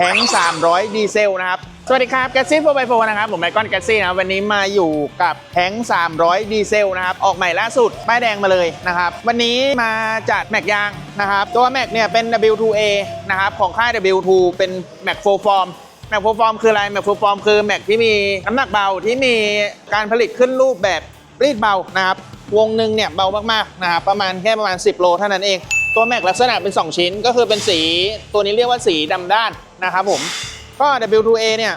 แท้ง300 ดีเซลนะครับ สวัสดีครับแกซี่โฟร์ไบโฟนะครับ ผมไมคอนแกซี่นะครับวันนี้มาอยู่กับแท้ง300 ดีเซลนะครับ ออกใหม่ล่าสุด ป้ายแดงมาเลยนะครับ วันนี้มาจัดแม็กยางนะครับ ตัวแม็กเนี่ยเป็น W2A นะครับ ของค่าย W2 เป็นแม็กโฟฟอร์มแม็กโฟฟอร์มคืออะไร แม็กโฟฟอร์มคือแม็กที่มีน้ำหนักเบาที่มีการผลิตขึ้นรูปแบบรีดเบานะครับ วงหนึ่งเนี่ยเบามากๆนะครับประมาณแค่ประมาณ 10 โลเท่านั้นเอง ตัวแม็กลักษณะเป็น 2 ชิ้น ก็คือเป็นสีตัวนี้เรียกว่าสีดำด้านนะครับผม ก็ W2A เนี่ย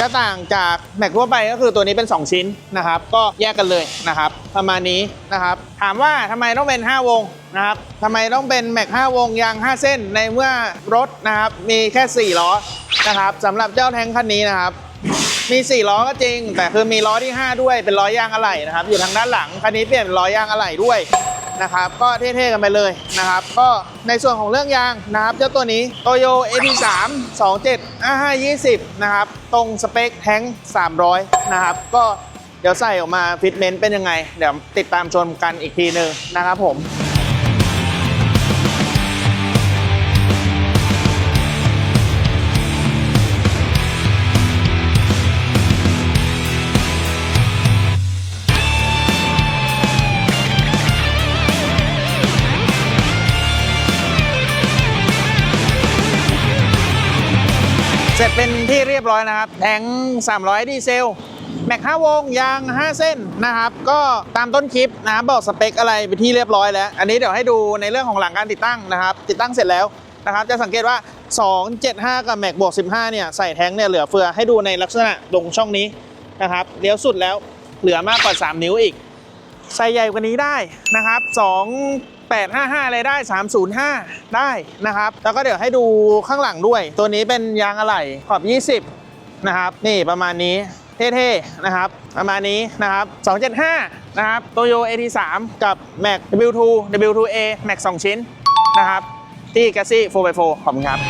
จะต่างจากแม็กทั่วไปก็คือตัวนี้เป็น 2 ชิ้นนะครับ ก็แยกกันเลยนะครับ ประมาณนี้นะครับ ถามว่าทำไมต้องเป็น 5 วงนะครับทำไมต้องเป็นแม็ก5วงยาง 5 เส้นในเมื่อรถนะครับมีแค่ 4 ล้อนะครับสำหรับเจ้าแทงคันนี้นะครับมี 4 ล้อก็จริง แต่คือมีล้อที่ 5 ด้วยเป็นล้อยางอะไหล่นะครับ อยู่ทางด้านหลังคันนี้เปลี่ยนล้อยางอะไหล่ด้วย นะครับ ก็เท่ๆกันไปเลยนะครับ ก็ในส่วนของเรื่องยางนะครับ เจ้าตัวนี้โตโย AP3 27 5520 นะครับ ตรงสเปคแท้ง 300 นะครับ ก็เดี๋ยวใส่ออกมาฟิตเมนต์เป็นยังไง เดี๋ยวติดตามชมกันอีกทีหนึ่งนะครับผม เสร็จเป็นที่เรียบร้อยนะครับแทง300 ดีเซล แม็ก5วงยาง 5 เส้นนะครับ ก็ตามต้นคลิปนะครับบอกสเปคอะไรไปที่เรียบร้อยแล้ว อันนี้เดี๋ยวให้ดูในเรื่องของหลังการติดตั้งนะครับ ติดตั้งเสร็จแล้วนะครับ จะสังเกตว่า 275 กับแม็กบวก15 เนี่ย ใส่แท้งเนี่ยเหลือเฟือให้ดูในลักษณะตรงช่องนี้นะครับเลี้ยวสุดแล้วเหลือมากกว่า 3 นิ้วอีก ใส่ใหญ่กว่านี้ได้นะครับ 2855 อะไรได้ 305 ได้นะครับ แล้วก็เดี๋ยวให้ดูข้างหลังด้วย ตัวนี้เป็นยางอะไหล่ขอบ 20 นะครับ นี่ประมาณนี้เท่ๆนะครับ ประมาณนี้นะครับ 275 นะครับโตโย AT3 กับ Mac W2 W2A Mac 2 ชิ้นนะครับ ที่ g a s s y 4x4 ขอบคุณครับ